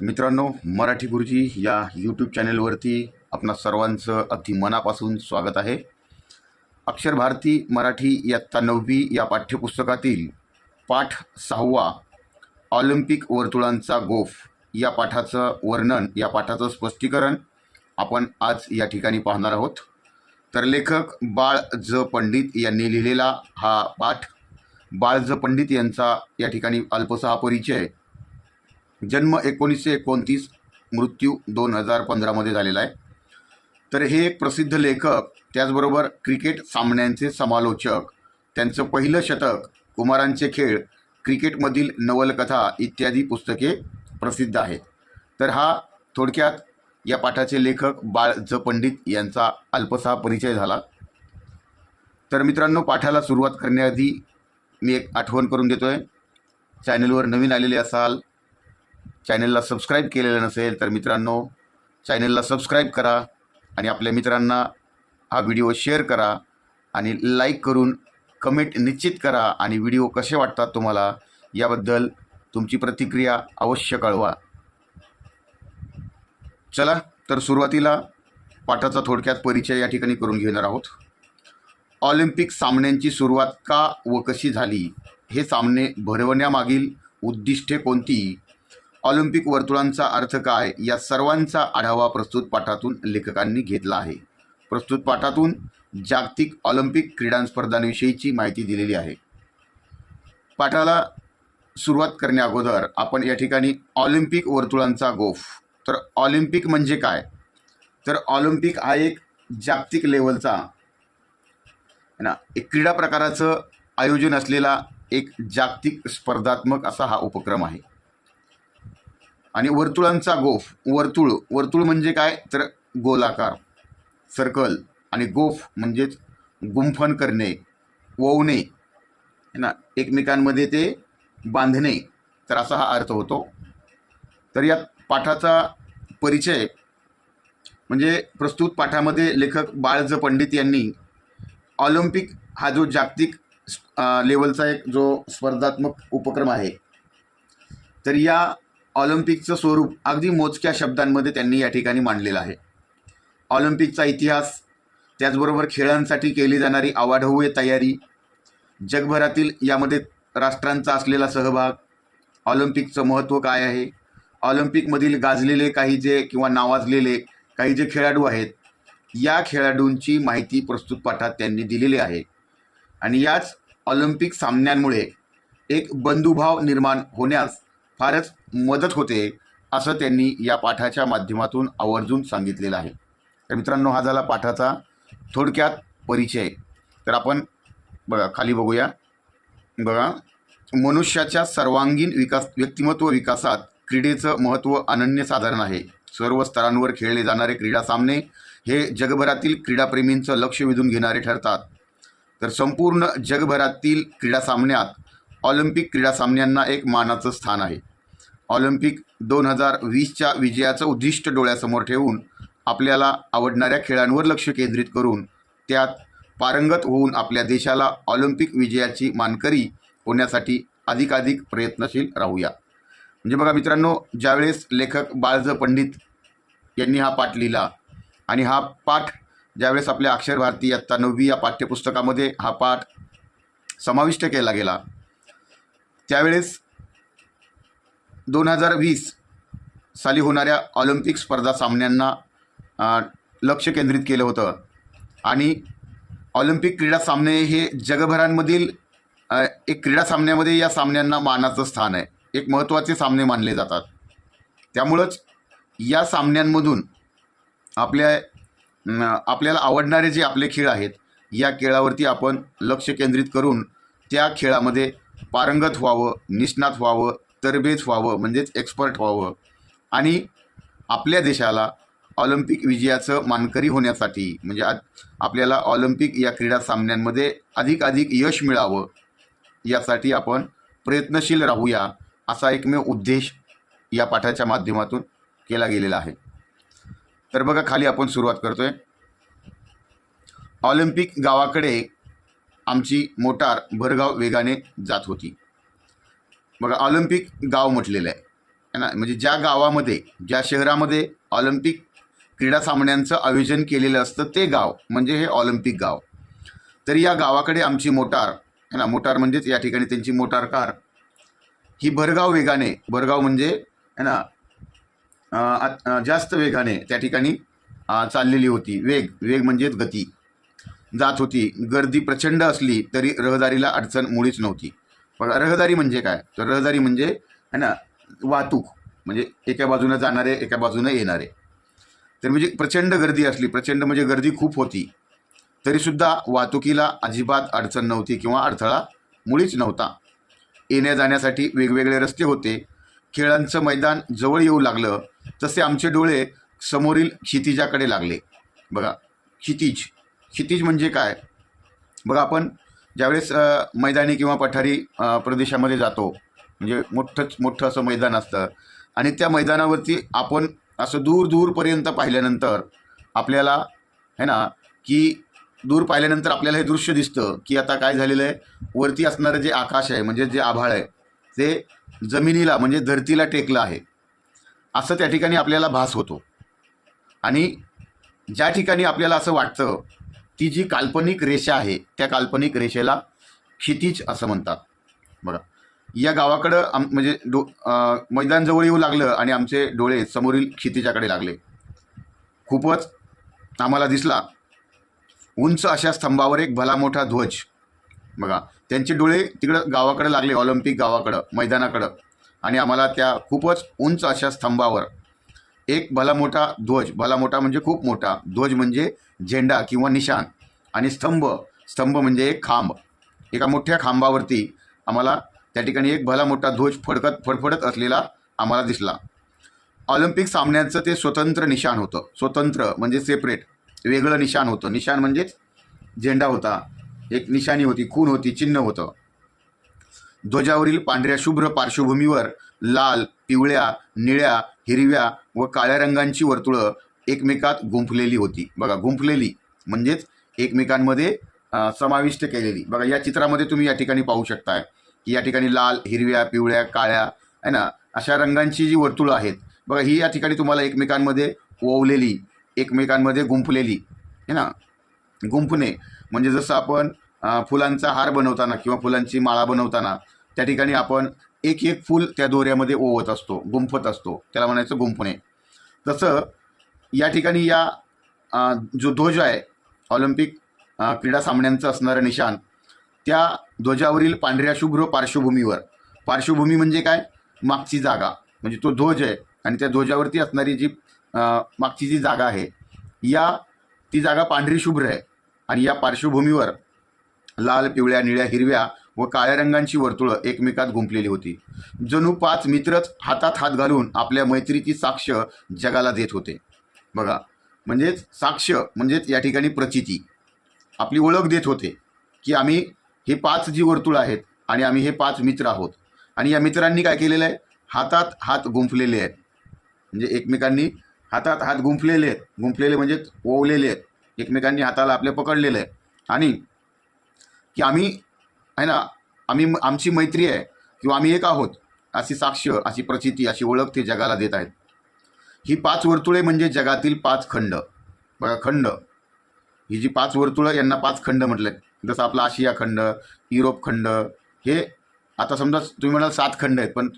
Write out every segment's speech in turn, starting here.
मित्रांनो मराठी गुरुजी या यूट्यूब चॅनेलवरती आपणा सर्वांचं अगदी मनापासून स्वागत आहे. अक्षर भारती मराठी इयत्ता नववी या पाठ्यपुस्तकातील पाठ सहावा ऑलिम्पिक वर्तुळांचा गोफ या पाठाचं वर्णन या पाठाचं स्पष्टीकरण आपण आज या ठिकाणी पाहणार आहोत. तर लेखक बाळ ज पंडित यांनी लिहिलेला हा पाठ बाळ ज पंडित यांचा या ठिकाणी अल्पसा परिचय जन्म एकोणीसशे एकोणतीस मृत्यू दोन हजार पंधरामध्ये झालेला आहे. तर हे एक प्रसिद्ध लेखक त्याचबरोबर क्रिकेट सामन्यांचे समालोचक त्यांचं पहिलं शतक कुमारांचे खेळ क्रिकेटमधील नवलकथा इत्यादी पुस्तके प्रसिद्ध आहेत. तर हा थोडक्यात या पाठाचे लेखक बाळ ज पंडित यांचा अल्पसा परिचय झाला. तर मित्रांनो पाठाला सुरुवात करण्याआधी मी एक आठवण करून देतो आहे चॅनलवर नवीन आलेले असाल चॅनेलला सबस्क्राईब केलेलं नसेल तर मित्रांनो चॅनेलला सबस्क्राईब करा आणि आपल्या मित्रांना हा व्हिडिओ शेअर करा आणि लाईक करून कमेंट निश्चित करा आणि व्हिडिओ कसे वाटतात तुम्हाला याबद्दल तुमची प्रतिक्रिया अवश्य कळवा. चला तर सुरुवातीला पाठाचा थोडक्यात परिचय या ठिकाणी करून घेणार आहोत. ऑलिम्पिक सामन्यांची सुरुवात का व कशी झाली? हे सामने भरवण्यामागील उद्दिष्टे कोणती? ऑलिम्पिक वर्तुळांचा अर्थ काय? या सर्वांचा आढावा प्रस्तुत पाठातून लेखकांनी घेतला आहे. प्रस्तुत पाठातून जागतिक ऑलिम्पिक क्रीडा स्पर्धांविषयीची माहिती दिलेली आहे. पाठाला सुरुवात करण्याअगोदर आपण या ठिकाणी ऑलिम्पिक वर्तुळांचा गोफ. तर ऑलिम्पिक म्हणजे काय? तर ऑलिम्पिक हा एक जागतिक लेवलचा ना एक क्रीडा प्रकाराचं आयोजन असलेला एक जागतिक स्पर्धात्मक असा हा उपक्रम आहे. आणि वर्तुळांचा गोफ वर्तुळ वर्तुळ म्हणजे काय? तर गोलाकार सर्कल आणि गोफ म्हणजेच गुंफण करणे ववणे. है ना? एकमेकांमध्ये ते बांधणे. तर असा हा अर्थ होतो. तर या पाठाचा परिचय म्हणजे प्रस्तुत पाठामध्ये लेखक बाळज पंडित यांनी ऑलिम्पिक हा जो जागतिक लेवलचा एक जो स्पर्धात्मक उपक्रम आहे तर या ऑलिम्पिकचं स्वरूप अगदी मोजक्या शब्दांमध्ये त्यांनी या ठिकाणी मांडलेलं आहे. ऑलिम्पिकचा इतिहास त्याचबरोबर खेळांसाठी केली जाणारी आवाढव्य तयारी जगभरातील यामध्ये राष्ट्रांचा असलेला सहभाग ऑलिम्पिकचं महत्त्व काय आहे ऑलिम्पिकमधील गाजलेले काही जे किंवा नावाजलेले काही जे खेळाडू आहेत या खेळाडूंची माहिती प्रस्तुत पाठात त्यांनी दिलेली आहे. आणि याच ऑलिम्पिक सामन्यांमुळे एक बंधुभाव निर्माण होण्यास फारच मदत होते असं त्यांनी या पाठाच्या माध्यमातून आवर्जून सांगितलेलं आहे. तर मित्रांनो हा झाला पाठाचा थोडक्यात परिचय. तर आपण बघा खाली बघूया. बघा मनुष्याच्या सर्वांगीण विकास व्यक्तिमत्व विकासात क्रीडेचं महत्त्व अनन्यसाधारण आहे. सर्व स्तरांवर खेळले जाणारे क्रीडा सामने हे जगभरातील क्रीडाप्रेमींचं लक्ष वेधून घेणारे ठरतात. तर संपूर्ण जगभरातील क्रीडा सामन्यात ऑलिम्पिक क्रीडा सामन्यांना एक मानाचं स्थान आहे. ऑलिम्पिक दोन हजार वीसच्या विजयाचं उद्दिष्ट डोळ्यासमोर ठेवून आपल्याला आवडणाऱ्या खेळांवर लक्ष केंद्रित करून त्यात पारंगत होऊन आपल्या देशाला ऑलिम्पिक विजयाची मानकरी होण्यासाठी अधिकाधिक प्रयत्नशील राहूया. म्हणजे बघा मित्रांनो ज्यावेळेस लेखक बाळज पंडित यांनी हा पाठ लिहिला आणि हा पाठ ज्यावेळेस आपल्या अक्षर भारती इयत्ता नववी या पाठ्यपुस्तकामध्ये हा पाठ समाविष्ट केला गेला त्यावेळेस दोन हजार वीस साली होणाऱ्या ऑलिम्पिक स्पर्धा सामन्यांना लक्ष केंद्रित केलं होतं. आणि ऑलिम्पिक क्रीडा सामने हे जगभरांमधील एक क्रीडा सामन्यामध्ये या सामन्यांना मानाचं स्थान आहे. एक महत्त्वाचे सामने मानले जातात. त्यामुळंच या सामन्यांमधून आपल्या आपल्याला आवडणारे जे आपले खेळ आहेत या खेळावरती आपण लक्ष केंद्रित करून त्या खेळामध्ये पारंगत व्हावं निष्णात व्हावं तरबेज व्हावं म्हणजेच एक्सपर्ट व्हावं. आणि आपल्या देशाला ऑलिम्पिक विजयाचं मानकरी होण्यासाठी म्हणजे आज आपल्याला ऑलिम्पिक या क्रीडा सामन्यांमध्ये अधिक अधिक यश मिळावं यासाठी आपण प्रयत्नशील राहूया असा एकमेव उद्देश या पाठाच्या माध्यमातून केला गेलेला आहे. तर बघा खाली आपण सुरुवात करतोय. ऑलिम्पिक गावाकडे आमची मोटार भरगाव वेगाने जात होती. बघा ऑलिम्पिक गाव म्हटलेलं आहे. है ना? म्हणजे ज्या गावामध्ये ज्या शहरामध्ये ऑलिम्पिक क्रीडा सामन्यांचं आयोजन केलेलं असतं ते गाव. म्हणजे हे ऑलिम्पिक गाव. तर या गावाकडे आमची मोटार है ना? मोटार म्हणजेच या ठिकाणी त्यांची मोटार कार. ही भरगाव वेगाने भरगाव म्हणजे है ना? जास्त वेगाने त्या ठिकाणी चाललेली होती. वेग वेग म्हणजेच गती. जात होती. गर्दी प्रचंड असली तरी रहदारीला अडचण मुळीच नव्हती. पण रहदारी म्हणजे काय? तर रहदारी म्हणजे है ना वाहतूक. म्हणजे एका बाजूनं जाणारे एका बाजूनं येणारे. तर म्हणजे प्रचंड गर्दी असली प्रचंड म्हणजे गर्दी खूप होती तरीसुद्धा वाहतुकीला अजिबात अडचण नव्हती किंवा अडथळा मुळीच नव्हता. येण्या जाण्यासाठी वेगवेगळे रस्ते होते. खेळांचं मैदान जवळ येऊ लागलं. तसे आमचे डोळे समोरील क्षितिजाकडे लागले. बघा क्षितिज. क्षितिज म्हणजे काय? बघा आपण ज्यावेळेस मैदानी किंवा पठारी प्रदेशामध्ये जातो म्हणजे मोठंच मोठं असं मैदान असतं आणि त्या मैदानावरती आपण असं दूर दूरपर्यंत पाहिल्यानंतर आपल्याला है ना की दूर पाहिल्यानंतर आपल्याला हे दृश्य दिसतं की आता काय झालेलं आहे? वरती असणारं जे आकाश आहे म्हणजे जे आभाळ आहे ते जमिनीला म्हणजे धरतीला टेकलं आहे. असं त्या ठिकाणी आपल्याला भास होतो. आणि ज्या ठिकाणी आपल्याला असं वाटतं ती जी काल्पनिक रेषा आहे त्या काल्पनिक रेषेला क्षितिज असं म्हणतात. बघा या गावाकडं आम म्हणजे डो मैदानजवळ येऊ लागलं आणि आमचे डोळे समोरील क्षितिजाकडे लागले. खूपच आम्हाला दिसला. उंच अशा स्तंभावर एक भला मोठा ध्वज. बघा त्यांचे डोळे तिकडं गावाकडे लागले ऑलिम्पिक गावाकडं मैदानाकडं. आणि आम्हाला त्या खूपच उंच अशा स्तंभावर एक भला मोठा ध्वज भला मोठा म्हणजे खूप मोठा. ध्वज म्हणजे झेंडा किंवा निशाण आणि स्तंभ. स्तंभ म्हणजे एक खांब. एका मोठ्या खांबावरती आम्हाला त्या ठिकाणी एक भला मोठा ध्वज फडकत फडफडत असलेला आम्हाला दिसला. ऑलिम्पिक सामन्यांचं ते स्वतंत्र निशाण होतं. स्वतंत्र म्हणजे सेपरेट वेगळं निशाण होतं. निशाण म्हणजेच झेंडा होता. एक निशाणी होती खून होती चिन्ह होतं. ध्वजावरील पांढऱ्या शुभ्र पार्श्वभूमीवर लाल पिवळ्या निळ्या हिरव्या व काळ्या रंगांची वर्तुळं एकमेकात गुंफलेली होती. बघा गुंफलेली म्हणजेच एकमेकांमध्ये समाविष्ट केलेली. बघा या चित्रामध्ये तुम्ही या ठिकाणी पाहू शकताय की या ठिकाणी लाल हिरव्या पिवळ्या काळ्या आहे ना? अशा रंगांची जी वर्तुळं आहेत बघा ही या ठिकाणी तुम्हाला एकमेकांमध्ये ओवलेली एकमेकांमध्ये गुंफलेली है ना? गुंफणे म्हणजे जसं आपण फुलांचा हार बनवताना किंवा फुलांची माळा बनवताना त्या ठिकाणी आपण एक एक फूल त्या दोऱ्यामध्ये ओवत असतो गुंफत असतो. त्याला म्हणायचं गुंफणे. तसं या ठिकाणी या जो ध्वज आहे ऑलिम्पिक क्रीडा सामन्यांचं असणारं निशाण त्या ध्वजावरील पांढऱ्या शुभ्र पार्श्वभूमीवर पार्श्वभूमी म्हणजे काय? मागची जागा म्हणजे तो ध्वज आहे आणि त्या ध्वजावरती असणारी जी मागची जी जागा आहे या ती जागा पांढरी शुभ्र आहे आणि या पार्श्वभूमीवर लाल पिवळ्या निळ्या हिरव्या व काळ्या रंगांची वर्तुळं एकमेकात गुंपलेली होती. जणू पाच मित्रच हातात हात घालून आपल्या मैत्रीची साक्ष जगाला देत होते. बघा. म्हणजेच साक्ष म्हणजेच या ठिकाणी प्रचिती. आपली ओळख देत होते की आम्ही हे पाच जी वर्तुळ आहेत आणि आम्ही हे पाच मित्र आहोत. आणि या मित्रांनी काय केलेलं आहे? हातात हात गुंफलेले आहेत. म्हणजे एकमेकांनी हातात हात गुंफलेले आहेत. गुंफलेले म्हणजे ओवलेले आहेत. एकमेकांनी हाताला आपल्या पकडलेलं आहे आणि की आम्ही आहे ना आम्ही आमची मैत्री आहे किंवा आम्ही एक आहोत अशी साक्ष अशी प्रचिती अशी ओळख ते जगाला देत आहेत. ही पाच वर्तुळे म्हणजे जगातील पाच खंड. बघा खंड. ही जी पाच वर्तुळं यांना पाच खंड म्हटले जसं आपला आशिया खंड युरोप खंड हे आता समजा तुम्ही म्हणाल सात खंड आहेत पण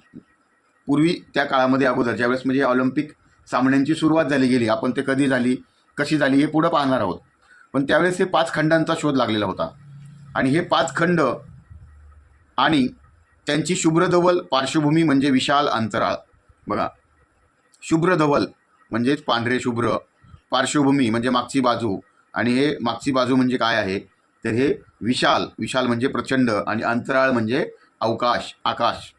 पूर्वी त्या काळामध्ये अगोदर ज्यावेळेस म्हणजे ऑलिम्पिक सामन्यांची सुरुवात झाली गेली आपण ते कधी झाली कशी झाली हे पुढं पाहणार आहोत. पण त्यावेळेस हे पाच खंडांचा शोध लागलेला होता. आणि हे पाच खंड आणि त्यांची शुभ्रधवल पार्श्वभूमी म्हणजे विशाल अंतराळ. बघा शुभ्रधवल म्हणजेच पांढरे शुभ्र पार्श्वभूमी म्हणजे मागची बाजू. आणि हे मागची बाजू म्हणजे काय आहे? तर हे विशाल विशाल म्हणजे प्रचंड आणि अंतराळ म्हणजे अवकाश आकाश.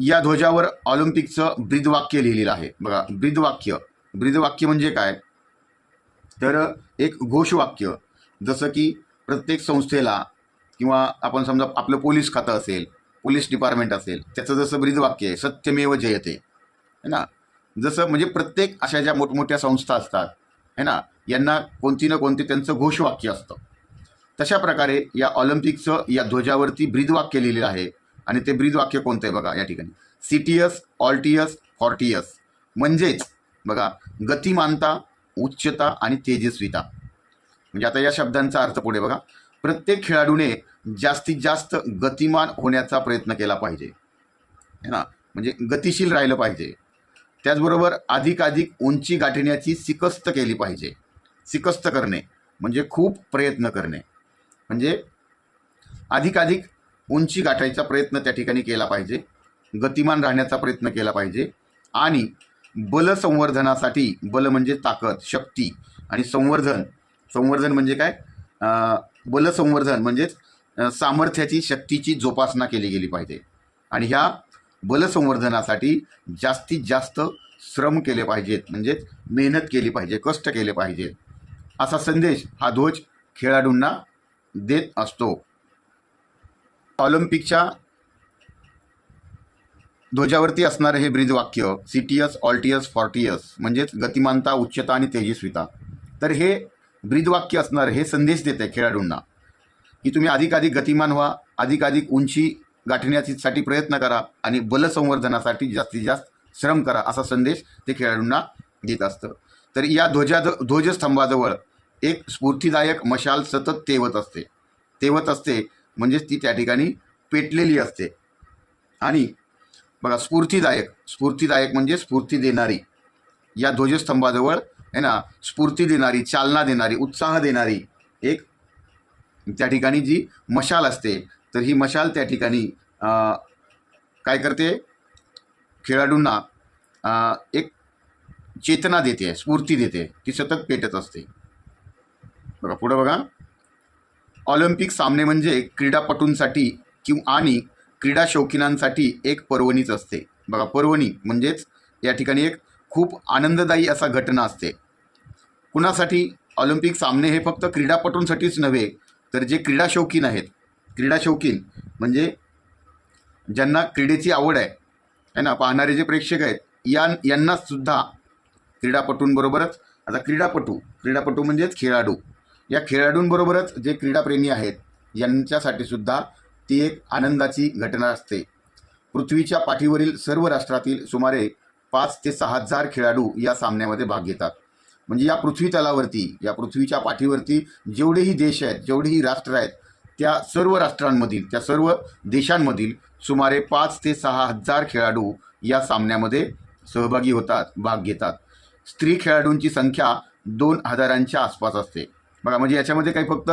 या ध्वजावर ऑलिम्पिकचं ब्रीदवाक्य लिहिलेलं आहे. बघा ब्रीदवाक्य. ब्रीदवाक्य म्हणजे काय? तर एक घोषवाक्य. जसं की प्रत्येक संस्थेला किंवा आपण समजा आपलं पोलीस खातं असेल पोलीस डिपार्टमेंट असेल त्याचं जसं ब्रीदवाक्य आहे सत्यमेव जयते. है ना? जसं म्हणजे प्रत्येक अशा ज्या मोठमोठ्या संस्था असतात है ना? यांना कोणती ना कोणती त्यांचं घोषवाक्य असतं. तशा प्रकारे या ऑलिम्पिकचं या ध्वजावरती ब्रीदवाक्य लिहिलेलं आहे. आणि ते ब्रीदवाक्य कोणतं आहे बघा या ठिकाणी. सिटियस ऑल्टियस फॉर्टियस म्हणजेच बघा गतिमानता उच्चता आणि तेजस्विता. म्हणजे आता या शब्दांचा अर्थ पुढे बघा. प्रत्येक खेळाडूने जास्तीत जास्त गतिमान होण्याचा प्रयत्न केला पाहिजे. है ना? म्हणजे गतिशील राहिलं पाहिजे. त्याचबरोबर अधिकाधिक उंची गाठण्याची सिकस्त केली पाहिजे. सिकस्त करणे म्हणजे खूप प्रयत्न करणे. म्हणजे अधिकाधिक उंची गाठायचा प्रयत्न त्या ठिकाणी केला पाहिजे. गतिमान राहण्याचा प्रयत्न केला पाहिजे. आणि बलसंवर्धनासाठी बल म्हणजे ताकद शक्ती आणि संवर्धन. संवर्धन म्हणजे काय? बल बलसंवर्धन म्हणजेच सामर्थ्याची शक्तीची जोपासना केली गेली पाहिजे. आणि ह्या बलसंवर्धनासाठी जास्तीत जास्त श्रम केले पाहिजेत म्हणजेच मेहनत केली पाहिजे कष्ट केले पाहिजेत. असा संदेश हा ध्वज खेळाडूंना देत असतो. ऑलिम्पिकच्या ध्वजावरती असणारं हे ब्रीदवाक्य सिटीयस ऑल्टियस फॉर्टियस म्हणजेच गतिमानता उच्चता आणि तेजस्विता. तर हे ब्रीदवाक्य असणार हे संदेश देते खेळाडूंना की तुम्ही अधिकाधिक गतिमान व्हा अधिकाधिक उंची गाठण्यासाठी प्रयत्न करा आणि बलसंवर्धनासाठी जास्तीत जास्त श्रम करा असा संदेश ते खेळाडूंना देत असतं. तर या ध्वजा ध्वजस्तंभाजवळ एक स्फूर्तिदायक मशाल सतत तेवत असते. तेवत असते म्हणजेच ती त्या ठिकाणी पेटलेली असते. आणि बघा स्फूर्तिदायक स्फूर्तिदायक म्हणजे स्फूर्ती देणारी. या ध्वजस्तंभाजवळ आहे ना स्फूर्ती देणारी चालना देणारी उत्साह देणारी एक त्या ठिकाणी जी मशाल असते तर ही मशाल त्या ठिकाणी काय करते? खेळाडूंना एक चेतना देते स्फूर्ती देते. ती सतत पेटत असते. बघा पुढं बघा. ऑलिम्पिक सामने म्हणजे क्रीडापटूंसाठी किंवा आणि क्रीडा शौकीनांसाठी एक पर्वणीच असते. बघा पर्वणी म्हणजेच या ठिकाणी एक खूप आनंददायी असा घटना असते. कुणासाठी? ऑलिम्पिक सामने हे फक्त क्रीडापटूंसाठीच नव्हे तर जे क्रीडा शौकीन आहेत क्रीडा शौकीन. म्हणजे ज्यांना क्रीडेची आवड आहे है ना? पाहणारे जे प्रेक्षक आहेत या यांनासुद्धा क्रीडापटूंबरोबरच आता क्रीडापटू क्रीडापटू म्हणजेच खेळाडू. या खेळाडूंबरोबरच जे क्रीडाप्रेमी आहेत यांच्यासाठी सुद्धा ती एक आनंदाची घटना असते. पृथ्वीच्या पाठीवरील सर्व राष्ट्रातील सुमारे पाच ते सहा हजार खेळाडू या सामन्यामध्ये भाग घेतात. म्हणजे या पृथ्वी तलावरती या पृथ्वीच्या पाठीवरती जेवढेही देश आहेत जेवढेही राष्ट्र आहेत त्या सर्व राष्ट्रांमधील त्या सर्व देशांमधील सुमारे पाच ते सहा हजार खेळाडू या सामन्यामध्ये सहभागी होतात भाग घेतात. स्त्री खेळाडूंची संख्या दोन हजारांच्या आसपास असते. बघा म्हणजे याच्यामध्ये काही फक्त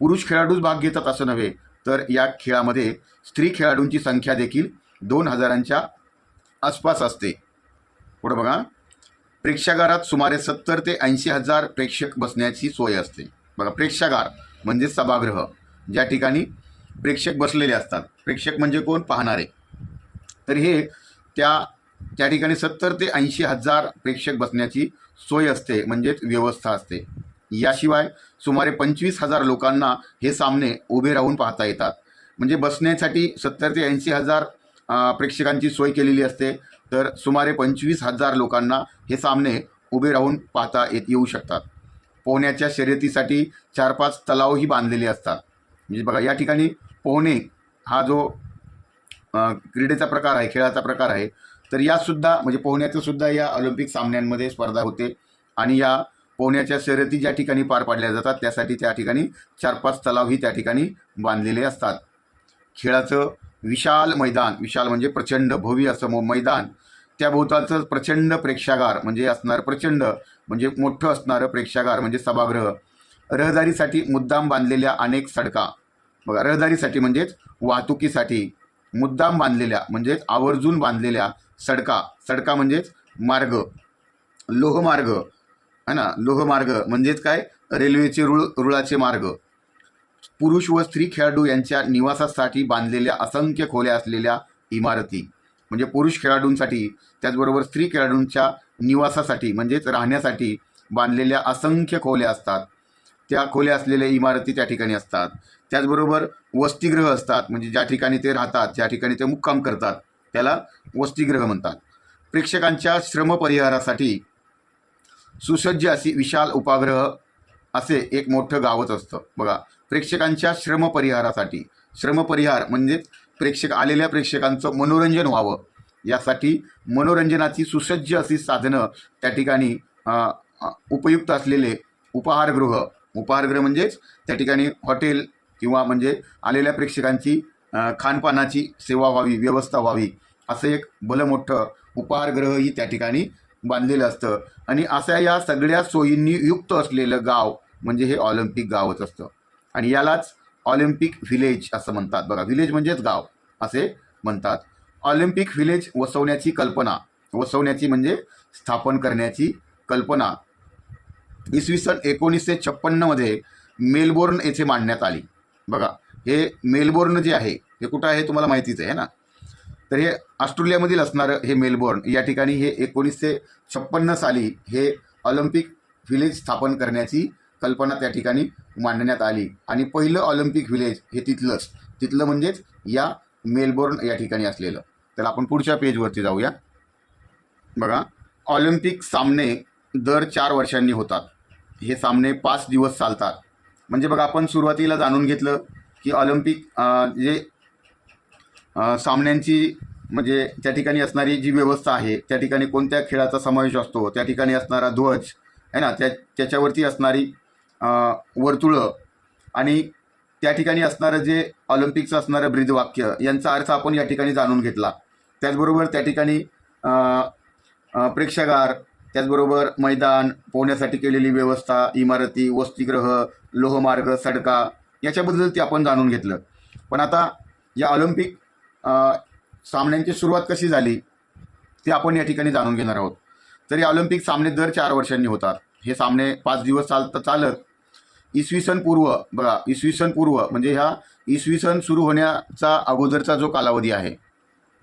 पुरुष खेळाडूच भाग घेतात असं नव्हे तर या खेळामध्ये स्त्री खेळाडूंची संख्या देखील दोन हजारांच्या आसपास असते. पुढं बघा. प्रेक्षागारात सुमारे सत्तर ते ऐंशी हजार प्रेक्षक बसण्याची सोय असते. बघा प्रेक्षागार म्हणजे सभागृह. ज्या ठिकाणी प्रेक्षक बसलेले असतात. प्रेक्षक म्हणजे कोण? पाहणारे. तर हे त्या त्या ठिकाणी सत्तर ते ऐंशी हजार प्रेक्षक बसण्याची सोय असते म्हणजेच व्यवस्था असते. याशिवाय सुमारे पंचवीस हजार लोकांना हे सामने उभे राहून पाहता येतात. म्हणजे बसण्यासाठी सत्तर ते ऐंशी हजार प्रेक्षकांची सोय केलेली असते. तर सुमारे पंचवीस हजार लोकांना हे सामने उभे राहून पाहता येत येऊ शकतात. पोहण्याच्या शर्यतीसाठी चार पाच तलावही बांधलेले असतात. म्हणजे बघा या ठिकाणी पोहणे हा जो क्रीडेचा प्रकार आहे खेळाचा प्रकार आहे तर यासुद्धा म्हणजे पोहण्याचंसुद्धा या ऑलिम्पिक सामन्यांमध्ये स्पर्धा होते आणि या पोहण्याच्या शर्यती ज्या ठिकाणी पार पाडल्या जातात त्यासाठी त्या ठिकाणी चार पाच तलावही त्या ठिकाणी बांधलेले असतात. खेळाचं विशाल मैदान विशाल म्हणजे प्रचंड भव्य असं मैदान. त्या भोवतालचं प्रचंड प्रेक्षागार म्हणजे असणारं प्रचंड म्हणजे मोठं असणारं प्रेक्षागार म्हणजे सभागृह. रहदारीसाठी मुद्दाम बांधलेल्या अनेक सडका. मग रहदारीसाठी म्हणजेच वाहतुकीसाठी मुद्दाम बांधलेल्या म्हणजेच आवर्जून बांधलेल्या सडका. सडका म्हणजेच मार्ग. लोहमार्ग. है ना? लोहमार्ग म्हणजेच काय? रेल्वेचे रुळ रुळाचे मार्ग. पुरुष व स्त्री खेळाडू यांच्या निवासासाठी बांधलेल्या असंख्य खोल्या असलेल्या इमारती. म्हणजे पुरुष खेळाडूंसाठी त्याचबरोबर स्त्री खेळाडूंच्या निवासासाठी म्हणजेच राहण्यासाठी बांधलेल्या असंख्य खोल्या असतात. त्या खोल्या असलेल्या इमारती त्या ठिकाणी असतात. त्याचबरोबर वसतिगृह असतात म्हणजे ज्या ठिकाणी ते राहतात ज्या ठिकाणी ते मुक्काम करतात त्याला वसतिगृह म्हणतात. प्रेक्षकांच्या श्रमपरिहारासाठी सुसज्ज अशी विशाल उपाग्रह असे एक मोठं गावच असतं. बघा प्रेक्षकांच्या श्रमपरिहारासाठी श्रमपरिहार म्हणजेच प्रेक्षक आलेल्या प्रेक्षकांचं मनोरंजन व्हावं. यासाठी मनोरंजनाची सुसज्ज अशी साधनं त्या ठिकाणी उपयुक्त असलेले उपाहारगृह उपाहारगृह म्हणजेच त्या ठिकाणी हॉटेल किंवा म्हणजे आलेल्या प्रेक्षकांची खानपानाची सेवा व्हावी व्यवस्था व्हावी असं एक भलं मोठं उपहारगृहही त्या ठिकाणी बांधलेलं असतं. आणि अशा या सगळ्या सोयींनी युक्त असलेलं गाव म्हणजे हे ऑलिम्पिक गावच असतं. आणि यालाच ऑलिम्पिक व्हिलेज असं म्हणतात. बघा व्हिलेज म्हणजेच गाव असे म्हणतात. ऑलिम्पिक व्हिलेज वसवण्याची कल्पना वसवण्याची म्हणजे स्थापन करण्याची कल्पना. इसवी सन एकोणीसशे छप्पन्नमध्ये मेलबोर्न येथे मांडण्यात आली. बघा हे मेलबोर्न जे आहे हे कुठं आहे तुम्हाला माहितीच आहे ना? तर हे ऑस्ट्रेलियामधील असणारं हे मेलबोर्न या ठिकाणी हे एकोणीसशे छप्पन्न साली हे ऑलिम्पिक व्हिलेज स्थापन करण्याची कल्पना त्या ठिकाणी मांडण्यात आली. आणि पहिलं ऑलिम्पिक व्हिलेज हे तिथलंच. तिथलं म्हणजेच या मेलबोर्न या ठिकाणी असलेलं. तर आपण पुढच्या पेजवरती जाऊया. बघा ऑलिम्पिक सामने दर चार वर्षांनी होतात. हे सामने पाच दिवस चालतात. म्हणजे बघा आपण सुरुवातीला जाणून घेतलं की ऑलिम्पिक जे सामन्यांची म्हणजे त्या ठिकाणी असणारी जी व्यवस्था आहे त्या ठिकाणी कोणत्या खेळाचा समावेश असतो त्या ठिकाणी असणारा ध्वज आहे ना त्या त्याच्यावरती असणारी वर्तुळं आणि त्या ठिकाणी असणारं जे ऑलिम्पिकचं असणारं ब्रीदवाक्य यांचा अर्थ आपण या ठिकाणी जाणून घेतला. त्याचबरोबर त्या ठिकाणी प्रेक्षागार त्याचबरोबर मैदान पोहण्यासाठी केलेली व्यवस्था इमारती वसतिगृह लोहमार्ग सडका याच्याबद्दल ते आपण जाणून घेतलं. पण आता या ऑलिम्पिक सामन्यांची सुरुवात कशी झाली ते आपण या ठिकाणी जाणून घेणार आहोत. तरी ऑलिम्पिक सामने दर चार वर्षांनी होतात. हे सामने पाच दिवस चालत चालत इसवी सन पूर्व बघा इसवी सन पूर्व म्हणजे ह्या इसवी सन सुरू होण्याचा अगोदरचा जो कालावधी आहे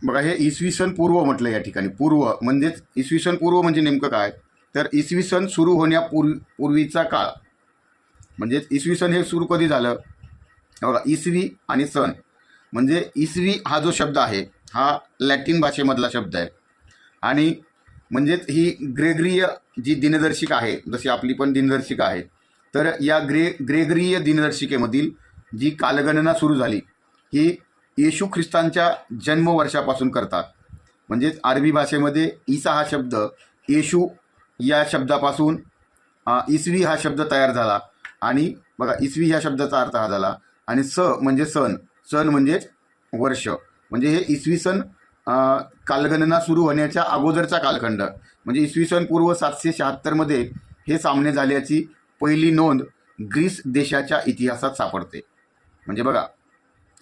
बघा हे इसवी सन पूर्व म्हटलं या ठिकाणी. पूर्व म्हणजेच इसवी सन पूर्व म्हणजे नेमकं काय? तर इसवी सन सुरू होण्यापूर्वी पूर्वीचा काळ. म्हणजेच इसवी सन हे सुरू कधी झालं? बघा इसवी आणि सन. म्हणजे इसवी हा जो शब्द आहे हा लॅटिन भाषेमधला शब्द आहे. आणि म्हणजेच ही ग्रेगरीय जी दिनदर्शिका आहे जशी आपली पण दिनदर्शिका आहे तर या ग्रे ग्रेगरीय दिनदर्शिकेमधील जी कालगणना सुरू झाली ही येशू ख्रिस्तांच्या जन्मवर्षापासून करतात. म्हणजेच अरबी भाषेमध्ये ईसा हा शब्द येशू या शब्दापासून इसवी हा शब्द तयार झाला. आणि बघा इसवी ह्या शब्दाचा अर्थ हा झाला. आणि स म्हणजे सण. सण म्हणजेच वर्ष. म्हणजे हे इसवी सन कालगणना सुरू होण्याच्या अगोदरचा कालखंड. म्हणजे इसवी सन पूर्व सातशे शहात्तरमध्ये हे सामने झाल्याची पहिली नोंद ग्रीस देशाच्या इतिहासात सापडते. म्हणजे बघा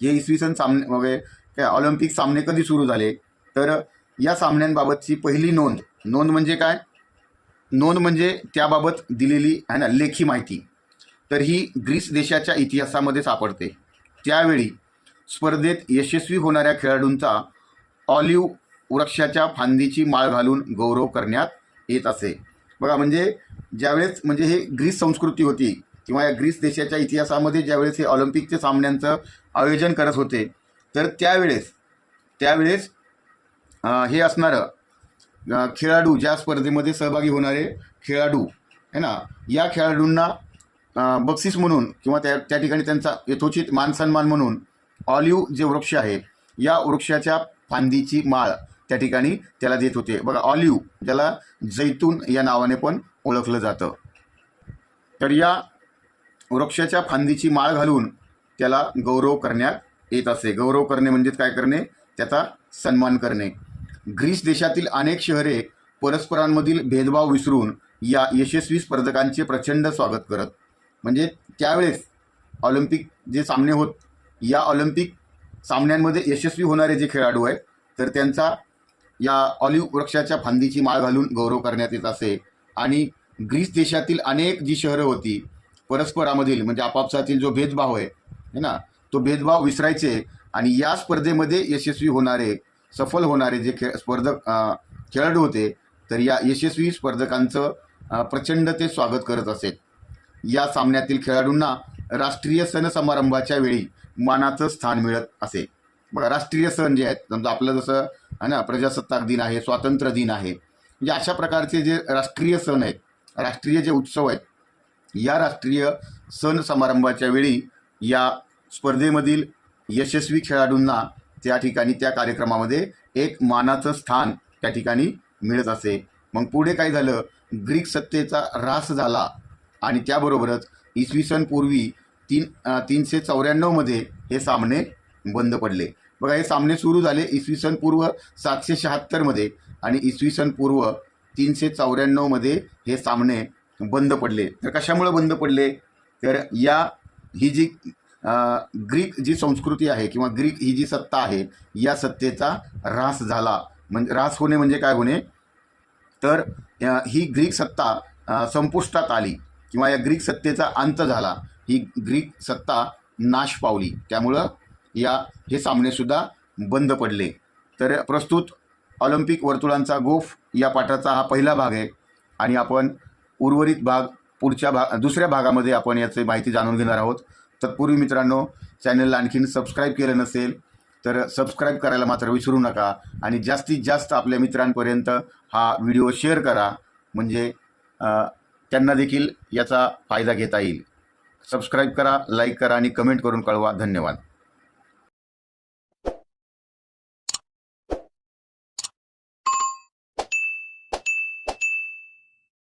हे इसवी सन सामने वगैरे काय ऑलिम्पिक सामने कधी सुरू झाले? तर या सामन्यांबाबतची पहिली नोंद नोंद म्हणजे काय? नोंद म्हणजे त्याबाबत दिलेली आहे ना लेखी माहिती. तर ही ग्रीस देशाच्या इतिहासामध्ये सापडते. त्यावेळी स्पर्धेत यशस्वी होणाऱ्या खेळाडूंचा ऑलिव्ह वृक्षाच्या फांदीची माळ घालून गौरव करण्यात येत असे. बघा म्हणजे ज्यावेळेस म्हणजे हे ग्रीस संस्कृती होती किंवा या ग्रीस देशाच्या इतिहासामध्ये ज्यावेळेस हे ऑलिम्पिकच्या सामन्यांचं आयोजन करत होते. तर त्यावेळेस त्यावेळेस हे असणारं खेळाडू ज्या स्पर्धेमध्ये सहभागी होणारे खेळाडू है ना? या खेळाडूंना बक्षीस म्हणून किंवा त्या त्या ठिकाणी त्यांचा यथोचित मानसन्मान म्हणून ऑलिव्ह जे वृक्ष आहे या वृक्षाच्या फांदीची माळ त्या ठिकाणी त्याला देत होते. बघा ऑलिव्ह ज्याला जैतून या नावाने पण ओळखलं जातं. तर या वृक्षाच्या फांदीची माळ घालून त्याला गौरव करण्यात येत असे. गौरव करणे म्हणजेच काय करणे? त्याचा सन्मान करणे. ग्रीस देशातील अनेक शहरे परस्परांमधील भेदभाव विसरून या यशस्वी स्पर्धकांचे प्रचंड स्वागत करत. म्हणजे त्यावेळेस ऑलिम्पिक जे सामने होत या ऑलिम्पिक सामन्यांमध्ये यशस्वी होणारे जे खेळाडू आहेत तर त्यांचा या ऑलिव्ह वृक्षाच्या फांदीची माळ घालून गौरव करण्यात येत असे. आणि ग्रीस देशातील अनेक जी शहरं होती परस्परामधील म्हणजे आपापसातील जो भेदभाव आहे है ना? तो भेदभाव विसरायचे आणि या स्पर्धेमध्ये यशस्वी होणारे सफल होणारे जे खेळ स्पर्धक खेळाडू होते तर या यशस्वी स्पर्धकांचं प्रचंड ते स्वागत करत असेल. या सामन्यातील खेळाडूंना राष्ट्रीय सण समारंभाच्या वेळी मानाचं स्थान मिळत असे. बघा राष्ट्रीय सण जे आहेत समजा आपलं जसं आहे ना प्रजासत्ताक दिन आहे स्वातंत्र्य दिन आहे म्हणजे अशा प्रकारचे जे राष्ट्रीय सण आहेत राष्ट्रीय जे उत्सव आहेत या राष्ट्रीय सण समारंभाच्या वेळी या स्पर्धेमधील यशस्वी खेळाडूंना त्या ठिकाणी त्या कार्यक्रमामध्ये एक मानाचं स्थान त्या ठिकाणी मिळत असे. मग पुढे काय झालं? ग्रीक सत्तेचा ऱ्हास झाला आणि त्याबरोबरच इसवी सन पूर्वी तीन तीनशे चौऱ्याण्णवमध्ये हे सामने बंद पडले. बघा हे सामने सुरू झाले इसवी सन पूर्व सातशे शहात्तरमध्ये आणि इसवी सन पूर्व तीनशे चौऱ्याण्णवमध्ये हे सामने बंद पडले. तर कशामुळे बंद पडले? तर या ही जी ग्रीक जी संस्कृती आहे किंवा ग्रीक ही जी सत्ता आहे या सत्तेचा ऱ्हास झाला. म्हणजे ऱ्हास होणे म्हणजे काय होणे? तर ही ग्रीक सत्ता संपुष्टात आली किंवा या ग्रीक सत्तेचा अंत झाला. ही ग्रीक सत्ता नाश पावली. त्यामुळं या हे सामनेसुद्धा बंद पडले. तर प्रस्तुत ऑलिम्पिक वर्तुळांचा गोफ या पाठाचा हा पहिला भाग आहे आणि आपण उर्वरित भाग पुढच्या भाग दुसऱ्या भागामध्ये आपण याची माहिती जाणून घेणार आहोत. तत्पूर्वी मित्रांनो चॅनलला आणखीन सबस्क्राईब केलं नसेल तर सबस्क्राईब करायला मात्र विसरू नका आणि जास्तीत जास्त आपल्या मित्रांपर्यंत हा व्हिडिओ शेअर करा. म्हणजे त्यांना देखील याचा फायदा घेता येईल. सबस्क्राईब करा लाईक करा आणि कमेंट करून कळवा. धन्यवाद.